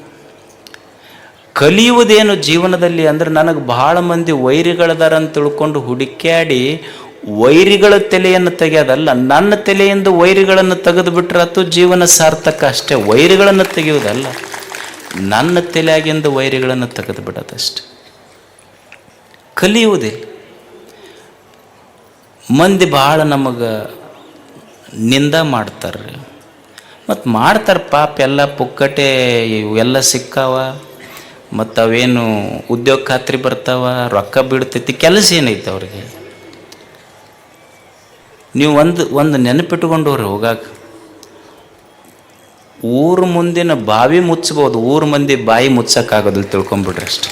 ಕಲಿಯುವುದೇನು ಜೀವನದಲ್ಲಿ ಅಂದ್ರೆ ನನಗೆ ಭಾಳ ಮಂದಿ ವೈರಿಗಳದಾರ ಅಂತ ತಿಳ್ಕೊಂಡು ಹುಡುಕ್ಯಾಡಿ ವೈರಿಗಳ ತಲೆಯನ್ನು ತೆಗೆಯೋದಲ್ಲ, ನನ್ನ ತಲೆಯಿಂದ ವೈರಿಗಳನ್ನು ತೆಗೆದು ಬಿಟ್ರೆ ಅದು ಜೀವನ ಸಾರ್ಥಕ ಅಷ್ಟೇ, ವೈರಿಗಳನ್ನು ತೆಗೆಯುವುದಲ್ಲ. ನನ್ನ ತಲೆಯಾಗಿಂದ ವೈರಿಗಳನ್ನು ತೆಗೆದು ಬಿಡೋದಷ್ಟೆ. ಕಲಿಯುವುದಿಲ್ಲ ಮಂದಿ ಭಾಳ ನಮಗೆ ನಿಂದ ಮಾಡ್ತಾರೆ ಮತ್ತು ಮಾಡ್ತಾರೆ ಪಾಪ ಎಲ್ಲ ಪುಕ್ಕಟೆ ಇವೆಲ್ಲ ಸಿಕ್ಕಾವ. ಮತ್ತು ಅವೇನು ಉದ್ಯೋಗ ಖಾತ್ರಿ ಬರ್ತಾವ, ರೊಕ್ಕ ಬಿಡ್ತೈತಿ, ಕೆಲಸ ಏನೈತೆ ಅವ್ರಿಗೆ. ನೀವು ಒಂದು ಒಂದು ನೆನಪಿಟ್ಕೊಂಡವ್ರಿ ಹೋಗಾಕ. ಊರು ಮುಂದಿನ ಬಾವಿ ಮುಚ್ಚಬೋದು ಊರು ಮಂದಿ ಬಾಯಿ ಮುಚ್ಚಕ್ಕಾಗೋದಿಲ್ಲ ತಿಳ್ಕೊಂಬಿಡ್ರಿ ಅಷ್ಟೆ.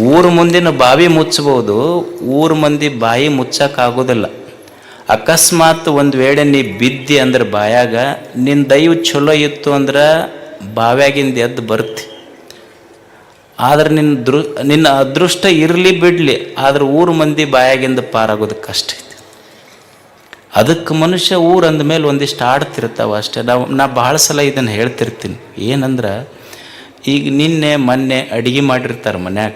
ಊರು ಮುಂದಿನ ಬಾವಿ ಮುಚ್ಚಬಹುದು, ಊರು ಮಂದಿ ಬಾಯಿ ಮುಚ್ಚಕ್ಕಾಗೋದಿಲ್ಲ. ಅಕಸ್ಮಾತ್ ಒಂದು ವೇಳೆ ನೀ ಬಿದ್ದಿ ಅಂದ್ರೆ ಬಾಯಾಗ ನಿನ್ನ ದೈವ ಚಲೋ ಇತ್ತು ಅಂದ್ರೆ ಬಾವ್ಯಾಗಿಂದ ಎದ್ದು ಬರ್ತಿ. ಆದ್ರೆ ನಿನ್ನ ದೃ ನಿನ್ನ ಅದೃಷ್ಟ ಇರಲಿ ಬಿಡಲಿ, ಆದ್ರೆ ಊರು ಮಂದಿ ಬಾಯಾಗಿಂದ ಪಾರಾಗೋದು ಕಷ್ಟ ಐತಿ. ಅದಕ್ಕೆ ಮನುಷ್ಯ ಊರು ಅಂದಮೇಲೆ ಒಂದಿಷ್ಟು ಆಡ್ತಿರ್ತಾವ ಅಷ್ಟೇ. ನಾವು, ನಾ ಭಾಳ ಸಲ ಇದನ್ನು ಹೇಳ್ತಿರ್ತೀನಿ. ಏನಂದ್ರೆ, ಈಗ ನಿನ್ನೆ ಮೊನ್ನೆ ಅಡುಗೆ ಮಾಡಿರ್ತಾರೆ ಮನ್ಯಾಗ.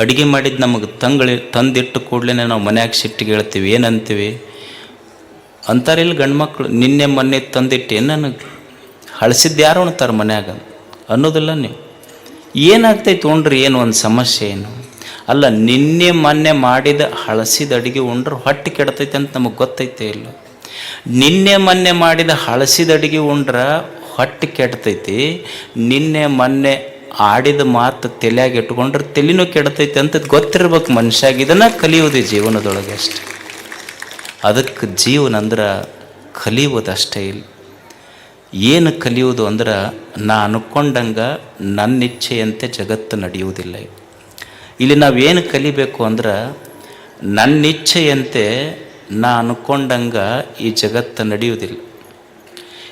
ಅಡುಗೆ ಮಾಡಿದ್ದು ನಮಗೆ ತಂಗಳಿ, ತಂದಿಟ್ಟು ಕೂಡಲೇ ನಾವು ಮನ್ಯಾಗ ಸಿಟ್ಟಿಗೆ ಹೇಳ್ತೀವಿ, ಏನಂತೀವಿ? ಅಂತಾರಿಲ್ಲ ಗಂಡು ಮಕ್ಕಳು ನಿನ್ನೆ ಮೊನ್ನೆ ತಂದಿಟ್ಟು ನನಗೆ ಹಳಸಿದ್ದು ಯಾರು ಉಣ್ತಾರೆ ಮನ್ಯಾಗ? ಅನ್ನೋದಿಲ್ಲ ನೀವು. ಏನಾಗ್ತೈತೆ ಉಂಡ್ರಿ ಏನು ಒಂದು ಸಮಸ್ಯೆ ಏನು? ಅಲ್ಲ, ನಿನ್ನೆ ಮೊನ್ನೆ ಮಾಡಿದ ಹಳಸಿದ ಅಡುಗೆ ಉಂಡ್ರೆ ಹೊಟ್ಟೆ ಕೆಡ್ತೈತೆ ಅಂತ ನಮಗೆ ಗೊತ್ತೈತೆ ಇಲ್ಲ? ನಿನ್ನೆ ಮೊನ್ನೆ ಮಾಡಿದ ಹಳಸಿದ ಅಡುಗೆ ಉಂಡ್ರೆ ಹೊಟ್ಟೆ ಕೆಡ್ತೈತಿ, ನಿನ್ನೆ ಮೊನ್ನೆ ಆಡಿದ ಮಾತು ತಲೆಯಾಗ ಇಟ್ಕೊಂಡ್ರೆ ತಲೆನೂ ಕೆಡತೈತೆ ಅಂತ ಗೊತ್ತಿರ್ಬೇಕು ಮನುಷ್ಯಾಗ. ಇದನ್ನ ಕಲಿಯೋದು ಜೀವನದೊಳಗೆ ಅಷ್ಟೆ. ಅದಕ್ಕೆ ಜೀವನ ಅಂದ್ರೆ ಕಲಿಯೋದಷ್ಟೇ ಇಲ್ಲ. ಏನು ಕಲಿಯೋದು ಅಂದ್ರೆ ನಾ ಅನ್ಕೊಂಡಂಗೆ ನನ್ನ ಇಚ್ಛೆಯಂತೆ ಜಗತ್ತು ನಡೆಯುವುದಿಲ್ಲ ಇಲ್ಲಿ ನಾವೇನು ಕಲಿಬೇಕು ಅಂದ್ರೆ ನನ್ನ ಇಚ್ಛೆಯಂತೆ ನಾ ಅನ್ಕೊಂಡಂಗೆ ಈ ಜಗತ್ತು ನಡೆಯುವುದಿಲ್ಲ.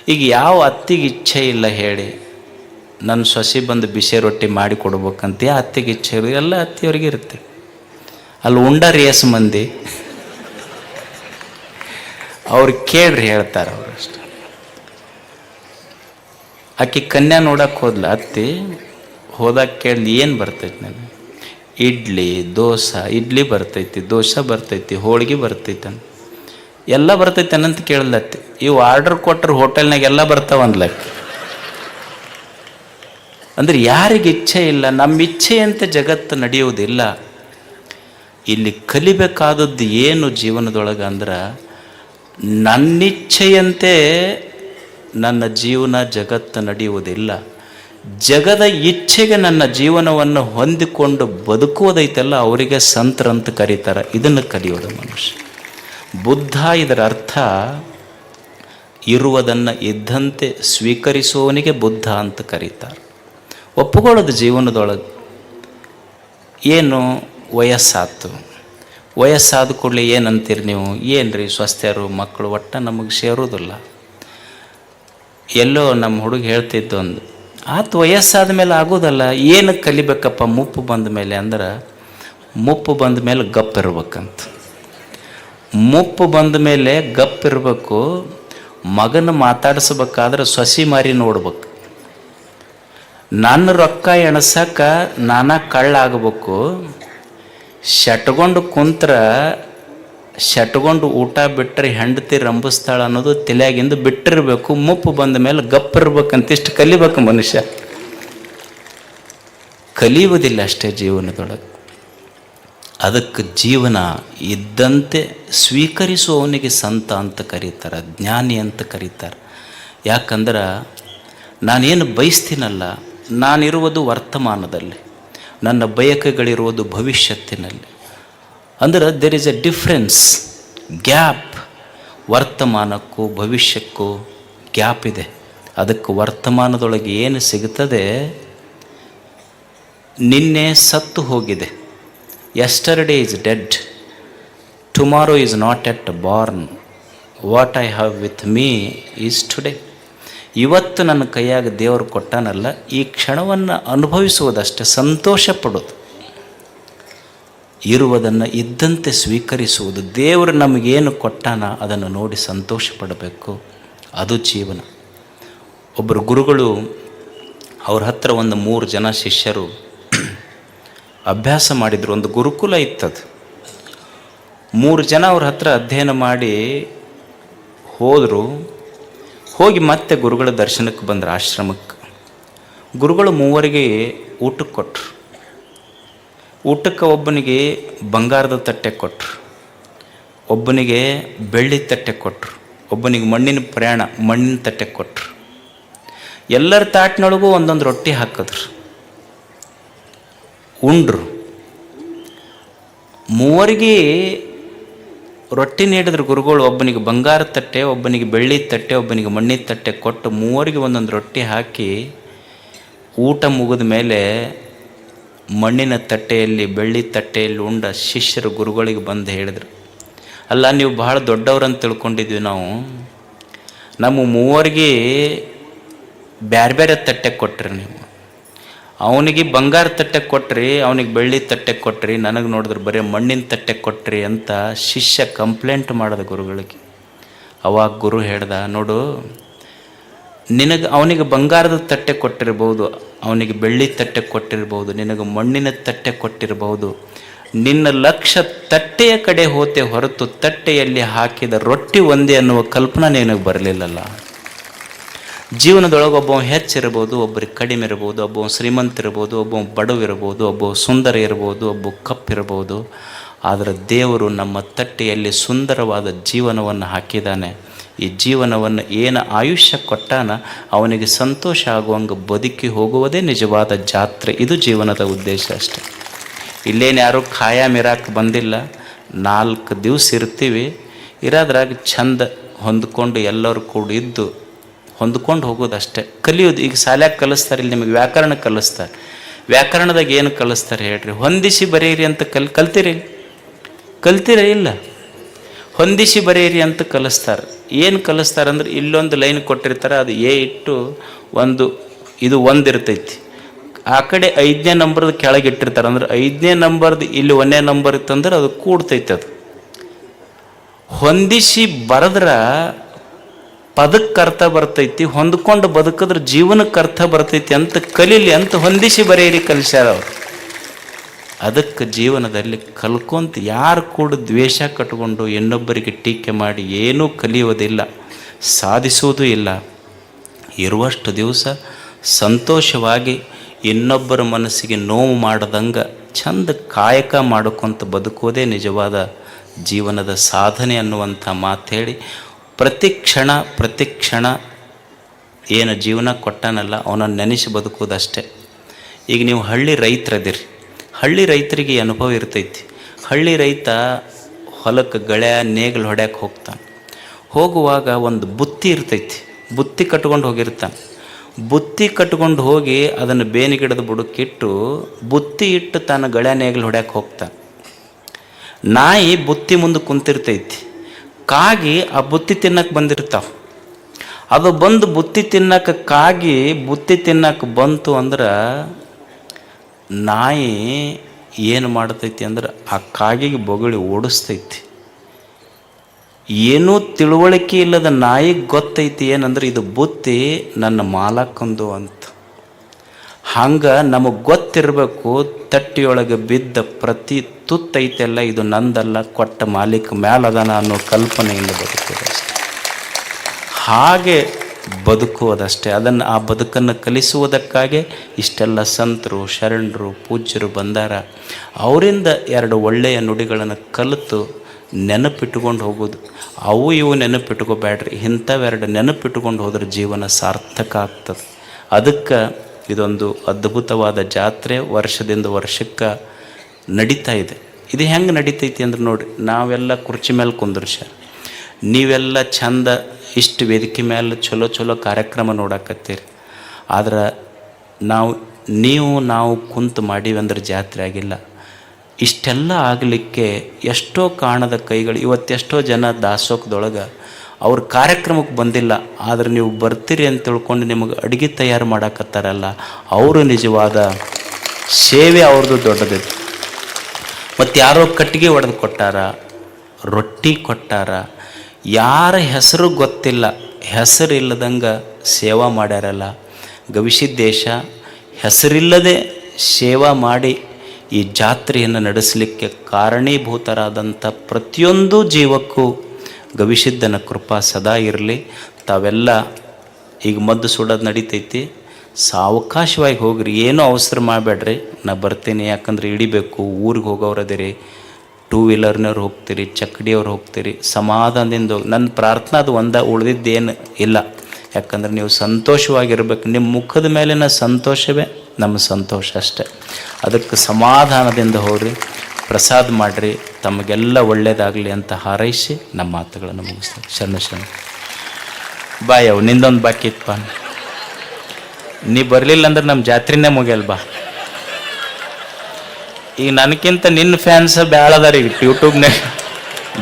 ಈಗ ಯಾವ ಅತ್ತಿಗೆ ಇಚ್ಛೆ ಇಲ್ಲ ಹೇಳಿ. ನನ್ನ ಸೊಸೆ ಬಂದು ಬಿಸಿ ರೊಟ್ಟಿ ಮಾಡಿ ಕೊಡ್ಬೇಕಂತ ಅತ್ತೆಗೆ ಇಚ್ಛೆ ಇರೋ ಎಲ್ಲ ಅತ್ತಿಯವ್ರಿಗೆ ಇರುತ್ತೆ. ಅಲ್ಲಿ ಉಂಡ ರೇಸ್ ಮಂದಿ. ಅವ್ರು ಕೇಳ್ರಿ ಹೇಳ್ತಾರೆ ಅವ್ರು ಅಷ್ಟೆ. ಆಕೆ ಕನ್ಯಾ ನೋಡಕ್ಕೆ ಹೋದ್ಲ, ಅತ್ತಿ ಹೋದಾಗ ಕೇಳಿ ಏನು ಬರ್ತೈತಿ ನನಗೆ? ಇಡ್ಲಿ, ದೋಸೆ, ಇಡ್ಲಿ ಬರ್ತೈತಿ, ದೋಸೆ ಬರ್ತೈತಿ, ಹೋಳಿಗೆ ಬರ್ತೈತೆ ಅಂತ ಎಲ್ಲ ಬರ್ತೈತೆ ಅನ್ನಂತ ಕೇಳಲತ್ತಿ ಇವು ಆರ್ಡರ್ ಕೊಟ್ಟರೆ ಹೋಟೆಲ್ನಾಗೆಲ್ಲ ಎಲ್ಲ ಬರ್ತಾವ ಅನ್ಲಕ್ಕೆ ಅಂದ್ರೆ ಯಾರಿಗೆ ಇಚ್ಛೆ ಇಲ್ಲ, ನಮ್ಮ ಇಚ್ಛೆಯಂತೆ ಜಗತ್ತು ನಡೆಯುವುದಿಲ್ಲ. ಇಲ್ಲಿ ಕಲಿಬೇಕಾದದ್ದು ಏನು ಜೀವನದೊಳಗೆ ಅಂದ್ರೆ, ನನ್ನಿಚ್ಛೆಯಂತೆ ನನ್ನ ಜೀವನ ಜಗತ್ತು ನಡೆಯುವುದಿಲ್ಲ. ಜಗದ ಇಚ್ಛೆಗೆ ನನ್ನ ಜೀವನವನ್ನು ಹೊಂದಿಕೊಂಡು ಬದುಕುವುದೈತಲ್ಲ, ಅವರಿಗೆ ಸಂತರಂತ ಕರೀತಾರೆ. ಇದನ್ನು ಕಲಿಯೋದು ಮನುಷ್ಯ. ಬುದ್ಧ ಇದರ ಅರ್ಥ, ಇರುವುದನ್ನು ಇದ್ದಂತೆ ಸ್ವೀಕರಿಸುವವನಿಗೆ ಬುದ್ಧ ಅಂತ ಕರೀತಾರೆ. ಒಪ್ಪುಕೊಳ್ಳೋದು ಜೀವನದೊಳಗೆ. ಏನು ವಯಸ್ಸಾತು? ವಯಸ್ಸಾದ ಕೂಡಲೇ ಏನಂತೀರಿ ನೀವು? ಏನು ರೀ ಸ್ವಸ್ಥರು, ಮಕ್ಕಳು ಒಟ್ಟು ನಮಗೆ ಸೇರೋದಿಲ್ಲ ಎಲ್ಲೋ ನಮ್ಮ ಹುಡುಗ ಹೇಳ್ತಿದ್ದು ಒಂದು, ಆತು ವಯಸ್ಸಾದ ಮೇಲೆ ಆಗೋದಲ್ಲ, ಏನು ಕಲಿಬೇಕಪ್ಪ ಮುಪ್ಪು ಬಂದ ಮೇಲೆ ಅಂದ್ರೆ, ಮುಪ್ಪು ಬಂದ ಮೇಲೆ ಗಪ್ ಇರ್ಬೇಕಂತ. ಮುಪ್ಪು ಬಂದ ಮೇಲೆ ಗಪ್ ಇರಬೇಕು, ಮಗನ ಮಾತಾಡಿಸ್ಬೇಕಾದ್ರೆ ಸೊಸಿ ಮಾರಿ ನೋಡ್ಬೇಕು. ನನ್ನ ರೊಕ್ಕ ಎಣಸಕ್ಕ ನಾನಾ ಕಳ್ಳಾಗಬೇಕು. ಶಟ್ಗೊಂಡು ಕುಂತ್ರ, ಶಟ್ಗೊಂಡು ಊಟ ಬಿಟ್ಟರೆ ಹೆಂಡತಿ ರಂಬಿಸ್ತಾಳ ಅನ್ನೋದು ತಲೆಯಾಗಿಂದ ಬಿಟ್ಟಿರಬೇಕು. ಮುಪ್ಪು ಬಂದ ಮೇಲೆ ಗಪ್ಪಿರ್ಬೇಕಂತ ಇಷ್ಟು ಕಲಿಬೇಕು ಮನುಷ್ಯ. ಕಲಿಯುವುದಿಲ್ಲ ಅಷ್ಟೇ ಜೀವನದೊಳಗೆ. ಅದಕ್ಕೆ ಜೀವನ ಇದ್ದಂತೆ ಸ್ವೀಕರಿಸುವವನಿಗೆ ಸಂತ ಅಂತ ಕರೀತಾರೆ, ಜ್ಞಾನಿ ಅಂತ ಕರೀತಾರೆ. ಯಾಕಂದ್ರೆ ನಾನೇನು ಬಯಸ್ತೀನಲ್ಲ ನಾನಿರುವುದು ವರ್ತಮಾನದಲ್ಲಿ, ನನ್ನ ಬಯಕೆಗಳಿರುವುದು ಭವಿಷ್ಯತ್ತಿನಲ್ಲಿ. ಅಂದ್ರೆ there is a difference gap ವರ್ತಮಾನಕ್ಕೂ ಭವಿಷ್ಯಕ್ಕೂ ಗ್ಯಾಪ್ ಇದೆ. ಅದಕ್ಕೆ ವರ್ತಮಾನದೊಳಗೆ ಏನು ಸಿಗುತ್ತದೆ? ನಿನ್ನೆ ಸತ್ತು ಹೋಗಿದೆ. Yesterday is dead tomorrow is not yet born what I have with me is today ಇವತ್ತು ನನ್ನ ಕೈಯಾಗ ದೇವರು ಕೊಟ್ಟಾನಲ್ಲ, ಈ ಕ್ಷಣವನ್ನು ಅನುಭವಿಸುವುದಷ್ಟೇ ಸಂತೋಷ ಪಡೋದು. ಇರುವುದನ್ನು ಇದ್ದಂತೆ ಸ್ವೀಕರಿಸುವುದು. ದೇವರು ನಮಗೇನು ಕೊಟ್ಟಾನ ಅದನ್ನು ನೋಡಿ ಸಂತೋಷ ಪಡಬೇಕು. ಅದು ಜೀವನ. ಒಬ್ಬರು ಗುರುಗಳು ಅವ್ರ ಹತ್ರ ಒಂದು ಮೂರು ಜನ ಶಿಷ್ಯರು ಅಭ್ಯಾಸ ಮಾಡಿದರು. ಒಂದು ಗುರುಕುಲ ಇತ್ತದು. ಮೂರು ಜನ ಅವ್ರ ಹತ್ರ ಅಧ್ಯಯನ ಮಾಡಿ ಹೋದರು. ಹೋಗಿ ಮತ್ತೆ ಗುರುಗಳ ದರ್ಶನಕ್ಕೆ ಬಂದ್ರೆ ಆಶ್ರಮಕ್ಕೆ. ಗುರುಗಳು ಮೂವರಿಗೆ ಊಟಕ್ಕೆ ಕೊಟ್ಟರು ಊಟಕ್ಕೆ ಒಬ್ಬನಿಗೆ ಬಂಗಾರದ ತಟ್ಟೆ ಕೊಟ್ಟರು ಒಬ್ಬನಿಗೆ ಬೆಳ್ಳಿ ತಟ್ಟೆ ಕೊಟ್ಟರು ಒಬ್ಬನಿಗೆ ಮಣ್ಣಿನ ಪ್ರಯಾಣ, ಮಣ್ಣಿನ ತಟ್ಟೆ ಕೊಟ್ಟರು ಎಲ್ಲರ ತಾಟ್ನೊಳಗೂ ಒಂದೊಂದು ರೊಟ್ಟಿ ಹಾಕಿದ್ರು. ಉಂಡ್ರು. ಮೂವರಿಗೆ ರೊಟ್ಟಿ ನೀಡಿದ್ರೆ ಗುರುಗಳು ಒಬ್ಬನಿಗೆ ಬಂಗಾರ ತಟ್ಟೆ, ಒಬ್ಬನಿಗೆ ಬೆಳ್ಳಿ ತಟ್ಟೆ, ಒಬ್ಬನಿಗೆ ಮಣ್ಣಿನ ತಟ್ಟೆ ಕೊಟ್ಟು ಮೂವರಿಗೆ ಒಂದೊಂದು ರೊಟ್ಟಿ ಹಾಕಿ ಊಟ ಮುಗಿದ ಮೇಲೆ ಮಣ್ಣಿನ ತಟ್ಟೆಯಲ್ಲಿ, ಬೆಳ್ಳಿ ತಟ್ಟೆಯಲ್ಲಿ ಉಂಡ ಶಿಷ್ಯರು ಗುರುಗಳಿಗೆ ಬಂದು ಹೇಳಿದರು. ಅಲ್ಲ, ನೀವು ಬಹಳ ದೊಡ್ಡವ್ರಂತ ತಿಳ್ಕೊಂಡಿದ್ವಿ ನಾವು. ನಮ್ಮ ಮೂವರಿಗೆ ಬೇರೆ ಬೇರೆ ತಟ್ಟೆ ಕೊಟ್ರಿ ನೀವು. ಅವನಿಗೆ ಬಂಗಾರ ತಟ್ಟೆ ಕೊಟ್ರಿ, ಅವನಿಗೆ ಬೆಳ್ಳಿ ತಟ್ಟೆ ಕೊಟ್ರಿ, ನನಗೆ ನೋಡಿದ್ರೆ ಬರೀ ಮಣ್ಣಿನ ತಟ್ಟೆ ಕೊಟ್ರಿ ಅಂತ ಶಿಷ್ಯ ಕಂಪ್ಲೇಂಟ್ ಮಾಡಿದ ಗುರುಗಳಿಗೆ. ಅವಾಗ ಗುರು ಹೇಳ್ದ, ನೋಡು, ನಿನಗೆ ಅವನಿಗೆ ಬಂಗಾರದ ತಟ್ಟೆ ಕೊಟ್ಟಿರ್ಬೋದು, ಅವನಿಗೆ ಬೆಳ್ಳಿ ತಟ್ಟೆ ಕೊಟ್ಟಿರ್ಬೋದು, ನಿನಗೆ ಮಣ್ಣಿನ ತಟ್ಟೆ ಕೊಟ್ಟಿರ್ಬೋದು, ನಿನ್ನ ಲಕ್ಷ ತಟ್ಟೆಯ ಕಡೆ ಹೋತೆ ಹೊರತು ತಟ್ಟೆಯಲ್ಲಿ ಹಾಕಿದ ರೊಟ್ಟಿ ಒಂದೇ ಅನ್ನುವ ಕಲ್ಪನಾ ನಿನಗೆ ಬರಲಿಲ್ಲಲ್ಲ. ಜೀವನದೊಳಗೆ ಒಬ್ಬ ಹೆಚ್ಚಿರ್ಬೋದು ಒಬ್ಬರಿಗೆ ಕಡಿಮೆ ಇರ್ಬೋದು ಒಬ್ಬ ಶ್ರೀಮಂತ ಇರ್ಬೋದು ಒಬ್ಬ ಬಡವಿರ್ಬೋದು, ಒಬ್ಬ ಸುಂದರ ಇರ್ಬೋದು ಒಬ್ಬ ಕಪ್ಪಿರ್ಬೋದು. ಆದರೆ ದೇವರು ನಮ್ಮ ತಟ್ಟೆಯಲ್ಲಿ ಸುಂದರವಾದ ಜೀವನವನ್ನು ಹಾಕಿದ್ದಾನೆ ಈ ಜೀವನವನ್ನು ಏನು ಆಯುಷ್ಯ ಕೊಟ್ಟಾನ ಅವನಿಗೆ ಸಂತೋಷ ಆಗುವಂಗೆ ಬದುಕಿ ಹೋಗುವುದೇ ನಿಜವಾದ ಜಾತ್ರೆ. ಇದು ಜೀವನದ ಉದ್ದೇಶ ಅಷ್ಟೆ. ಇಲ್ಲೇನು ಯಾರೂ ಖಾಯಾಮಿರಾಕ್ ಬಂದಿಲ್ಲ. ನಾಲ್ಕು ದಿವಸ ಇರ್ತೀವಿ. ಇರೋದ್ರಾಗ ಚಂದ ಹೊಂದ್ಕೊಂಡು ಎಲ್ಲರೂ ಕೂಡ ಇದ್ದು ಹೊಂದ್ಕೊಂಡು ಹೋಗೋದಷ್ಟೇ. ಕಲಿಯೋದು, ಈಗ ಶಾಲ್ಯಾಗ ಕಲಿಸ್ತಾರೆ, ಇಲ್ಲಿ ನಿಮಗೆ ವ್ಯಾಕರಣ ಕಲಿಸ್ತಾರೆ. ವ್ಯಾಕರಣದಾಗ ಏನು ಕಲಿಸ್ತಾರೆ ಹೇಳ್ರಿ? ಹೊಂದಿಸಿ ಬರೆಯಿರಿ ಅಂತ ಕಲ್, ಕಲ್ತಿರಿ ಕಲ್ತಿರ ಇಲ್ಲ? ಹೊಂದಿಸಿ ಬರೆಯಿರಿ ಅಂತ ಕಲಿಸ್ತಾರೆ. ಏನು ಕಲಿಸ್ತಾರೆ ಅಂದ್ರೆ ಇಲ್ಲೊಂದು ಲೈನ್ ಕೊಟ್ಟಿರ್ತಾರೆ, ಅದು ಎ ಇಟ್ಟು ಒಂದು, ಇದು ಒಂದು ಇರ್ತೈತಿ. ಆ ಕಡೆ ಐದನೇ ನಂಬರ್ದು ಕೆಳಗೆ ಇಟ್ಟಿರ್ತಾರೆ, ಅಂದ್ರೆ ಐದನೇ ನಂಬರ್ದು ಇಲ್ಲಿ ಒಂದೇ ನಂಬರ್ ಇತ್ತಂದ್ರೆ ಅದು ಕೂಡ್ತೈತೆ ಅದು. ಹೊಂದಿಸಿ ಬರೆದ್ರ ಪದಕ್ಕೆ ಅರ್ಥ ಬರ್ತೈತಿ, ಹೊಂದ್ಕೊಂಡು ಬದುಕಿದ್ರೆ ಜೀವನಕ್ಕೆ ಅರ್ಥ ಬರ್ತೈತಿ ಅಂತ ಕಲೀಲಿ ಅಂತ ಹೊಂದಿಸಿ ಬರೆಯಿರಿ ಕಲಿಸ್ಯಾರ ಅವರು. ಅದಕ್ಕೆ ಜೀವನದಲ್ಲಿ ಕಲ್ಕೊಂತ ಯಾರು ಕೂಡ ದ್ವೇಷ ಕಟ್ಕೊಂಡು ಇನ್ನೊಬ್ಬರಿಗೆ ಟೀಕೆ ಮಾಡಿ ಏನೂ ಕಲಿಯೋದಿಲ್ಲ ಸಾಧಿಸುವುದೂ ಇಲ್ಲ. ಇರುವಷ್ಟು ದಿವಸ ಸಂತೋಷವಾಗಿ ಇನ್ನೊಬ್ಬರ ಮನಸ್ಸಿಗೆ ನೋವು ಮಾಡದಂಗೆ ಚಂದ ಕಾಯಕ ಮಾಡ್ಕೊತ ಬದುಕೋದೇ ನಿಜವಾದ ಜೀವನದ ಸಾಧನೆ ಅನ್ನುವಂಥ ಮಾತು ಹೇಳಿ ಪ್ರತಿ ಕ್ಷಣ ಪ್ರತಿ ಕ್ಷಣ ಏನು ಜೀವನ ಕೊಟ್ಟಾನಲ್ಲ ಅವನನ್ನು ನೆನೆಸಿ ಬದುಕುವುದಷ್ಟೇ. ಈಗ ನೀವು ಹಳ್ಳಿ ರೈತರದಿರಿ. ಹಳ್ಳಿ ರೈತರಿಗೆ ಅನುಭವ ಇರ್ತೈತಿ. ಹಳ್ಳಿ ರೈತ ಹೊಲಕ್ಕೆ ಗಳೆ ನೇಗಿಲು ಹೊಡ್ಯಕ್ಕೆ ಹೋಗ್ತಾನೆ. ಹೋಗುವಾಗ ಒಂದು ಬುತ್ತಿ ಇರ್ತೈತಿ. ಬುತ್ತಿ ಕಟ್ಕೊಂಡು ಹೋಗಿರ್ತಾನೆ. ಬುತ್ತಿ ಕಟ್ಕೊಂಡು ಹೋಗಿ ಅದನ್ನು ಬೇನಿಗಿಡದ ಬುಡಕ್ಕಿಟ್ಟು ಬುತ್ತಿ ಇಟ್ಟು ತಾನು ಗಳೆ ನೇಗಿಲು ಹೊಡ್ಯಕ್ಕೆ ಹೋಗ್ತಾನೆ. ನಾಯಿ ಬುತ್ತಿ ಮುಂದೆ ಕುಂತಿರ್ತೈತಿ. ಕಾಗಿ ಆ ಬುತ್ತಿ ತಿನ್ನಕ್ಕೆ ಬಂದಿರ್ತಾವೆ. ಅದು ಬಂದು ಬುತ್ತಿ ತಿನ್ನಕ್ಕೆ ಕಾಗಿ ಬುತ್ತಿ ತಿನ್ನಕ್ಕೆ ಬಂತು ಅಂದ್ರೆ ನಾಯಿ ಏನು ಮಾಡ್ತೈತಿ ಅಂದ್ರೆ ಆ ಕಾಗಿಗೆ ಬೊಗಳಿ ಓಡಿಸ್ತೈತಿ. ಏನೂ ತಿಳುವಳಿಕೆ ಇಲ್ಲದ ನಾಯಿಗೆ ಗೊತ್ತೈತಿ ಏನಂದ್ರೆ ಇದು ಬುತ್ತಿ ನನ್ನ ಮಾಲಕ್ಕಂದು ಅಂತ. ಹಂಗೆ ನಮಗೆ ಗೊತ್ತಿರಬೇಕು, ತಟ್ಟಿಯೊಳಗೆ ಬಿದ್ದ ಪ್ರತಿ ತುತ್ತೈತೆಲ್ಲ ಇದು ನಂದಲ್ಲ, ಕೊಟ್ಟ ಮಾಲೀಕ ಮ್ಯಾಲದನ ಅನ್ನೋ ಕಲ್ಪನೆಯಿಂದ ಬದುಕೋದಷ್ಟೆ ಹಾಗೆ ಬದುಕುವುದಷ್ಟೇ, ಅದನ್ನು ಆ ಬದುಕನ್ನು ಕಲಿಸುವುದಕ್ಕಾಗಿ ಇಷ್ಟೆಲ್ಲ ಸಂತರು, ಶರಣರು, ಪೂಜ್ಯರು ಬಂದಾರ. ಅವರಿಂದ ಎರಡು ಒಳ್ಳೆಯ ನುಡಿಗಳನ್ನು ಕಲಿತು ನೆನಪಿಟ್ಟುಕೊಂಡು ಹೋಗೋದು ಅವು ಇವು ನೆನಪಿಟ್ಕೋಬೇಡ್ರಿ, ಇಂಥವೆರಡು ನೆನಪಿಟ್ಟುಕೊಂಡು ಹೋದ್ರೆ ಜೀವನ ಸಾರ್ಥಕ ಆಗ್ತದೆ. ಅದಕ್ಕೆ ಇದೊಂದು ಅದ್ಭುತವಾದ ಜಾತ್ರೆ ವರ್ಷದಿಂದ ವರ್ಷಕ್ಕೆ ನಡೀತಾ ಇದೆ. ಇದು ಹೆಂಗೆ ನಡೀತೈತಿ ಅಂದ್ರೆ ನೋಡಿ ನಾವೆಲ್ಲ ಕುರ್ಚಿ ಮೇಲೆ ಕುಂದ್ರಶ ನೀವೆಲ್ಲ ಚಂದ ಇಷ್ಟು ವೇದಿಕೆ ಮೇಲೆ ಚಲೋ ಚಲೋ ಕಾರ್ಯಕ್ರಮ ನೋಡಕತ್ತೀರಿ. ಆದ್ರೆ ನಾವು, ನೀವು, ನಾವು ಕುಂತು ಮಾಡೀವಿ ಅಂದ್ರೆ ಜಾತ್ರೆ ಆಗಿಲ್ಲ. ಇಷ್ಟೆಲ್ಲ ಆಗಲಿಕ್ಕೆ ಎಷ್ಟೋ ಕಾಣದ ಕೈಗಳು, ಇವತ್ತೆಷ್ಟೋ ಜನ ದಾಸೋಹದೊಳಗೆ ಅವ್ರ ಕಾರ್ಯಕ್ರಮಕ್ಕೆ ಬಂದಿಲ್ಲ, ಆದರೆ ನೀವು ಬರ್ತೀರಿ ಅಂತ ತಿಳ್ಕೊಂಡು ನಿಮಗೆ ಅಡುಗೆ ತಯಾರು ಮಾಡಕತ್ತಾರಲ್ಲ, ಅವರು ನಿಜವಾದ ಸೇವೆ ಅವ್ರದ್ದು ದೊಡ್ಡದಿದೆ. ಮತ್ತು ಯಾರೋ ಕಟ್ಟಿಗೆ ಒಡೆದು ಕೊಟ್ಟಾರ, ರೊಟ್ಟಿ ಕೊಟ್ಟಾರ, ಯಾರ ಹೆಸರು ಗೊತ್ತಿಲ್ಲ, ಹೆಸರಿಲ್ಲದಂಗೆ ಸೇವಾ ಮಾಡ್ಯಾರಲ್ಲ. ಗವಿಸಿದ್ದೇಶ, ಹೆಸರಿಲ್ಲದೆ ಸೇವಾ ಮಾಡಿ ಈ ಜಾತ್ರೆಯನ್ನು ನಡೆಸಲಿಕ್ಕೆ ಕಾರಣೀಭೂತರಾದಂಥ ಪ್ರತಿಯೊಂದು ಜೀವಕ್ಕೂ ಗವಿಸಿದ್ದನ ಕೃಪಾ ಸದಾ ಇರಲಿ. ತಾವೆಲ್ಲ ಈಗ ಮದ್ದು ಸುಡೋದು ನಡೀತೈತಿ. ಸಾವಕಾಶವಾಗಿ ಹೋಗ್ರಿ. ಏನೂ ಅವಸರ ಮಾಡಬೇಡ್ರಿ. ನಾ ಬರ್ತೀನಿ. ಯಾಕಂದ್ರೆ ಇಡಿಬೇಕು ಊರಿಗೆ ಹೋಗೋರದಿರಿ ಟೂ ವೀಲರ್ನವ್ರು ಹೋಗ್ತೀರಿ. ಚಕ್ಕಡಿಯವ್ರು ಹೋಗ್ತೀರಿ. ಸಮಾಧಾನದಿಂದ ಹೋಗಿ ನನ್ನ ಪ್ರಾರ್ಥನೆ ಅದು ಒಂದ, ಉಳಿದಿದ್ದೇನು ಇಲ್ಲ. ಯಾಕಂದ್ರೆ ನೀವು ಸಂತೋಷವಾಗಿರ್ಬೇಕು. ನಿಮ್ಮ ಮುಖದ ಮೇಲಿನ ಸಂತೋಷವೇ ನಮ್ಮ ಸಂತೋಷ ಅಷ್ಟೆ. ಅದಕ್ಕೆ ಸಮಾಧಾನದಿಂದ ಹೋಗ್ರಿ. ಪ್ರಸಾದ ಮಾಡಿರಿ ತಮಗೆಲ್ಲ ಒಳ್ಳೆಯದಾಗಲಿ ಅಂತ ಹಾರೈಸಿ ನಮ್ಮ ಮಾತುಗಳನ್ನು ಮುಗಿಸ್ತೀನಿ. ಶರಣ ಶರಣ. ಬಾಯ್ ಅವು ನಿಂದೊಂದು ಬಾಕಿ ಇತ್ತಪ್ಪ ನೀ ಬರಲಿಲ್ಲ ಅಂದ್ರೆ ನಮ್ಮ ಜಾತ್ರೆನೇ ಮುಗಿಯಲ್ ಬಾ. ಈಗ ನನಗಿಂತ ನಿನ್ನ ಫ್ಯಾನ್ಸ್ ಬ್ಯಾಳದಾರ ಈಗ ಯೂಟ್ಯೂಬ್ನಾಗ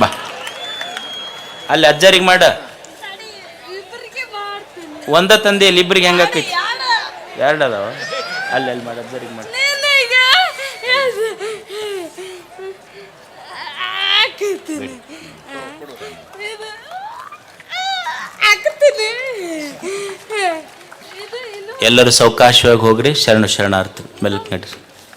ಬಾ. ಅಲ್ಲಿ ಅಜ್ಜರಿಗೆ ಮಾಡ. ಒಂದ ತಂದೆ ಇಲ್ಲಿ ಇಬ್ರಿಗೆ ಹೆಂಗಾಕೈತಿ ಎರಡು ಅದಾವ ಅಲ್ಲಿ ಅಲ್ಲಿ ಮಾಡ ಅಜ್ಜರಿಗೆ ಮಾಡ ನಿನಗೆ ಹಾಕತ್ತೀನಿ ಇದು ಹಾಕತ್ತೀನಿ ಇದು ಇನ್ನು ಎಲ್ಲರೂ ಸಾವಕಾಶವಾಗಿ ಹೋಗ್ರಿ ಶರಣು ಶರಣಾರ್ಥಿ ಮೆಲ್ಕ್ ನಡ್ರಿ.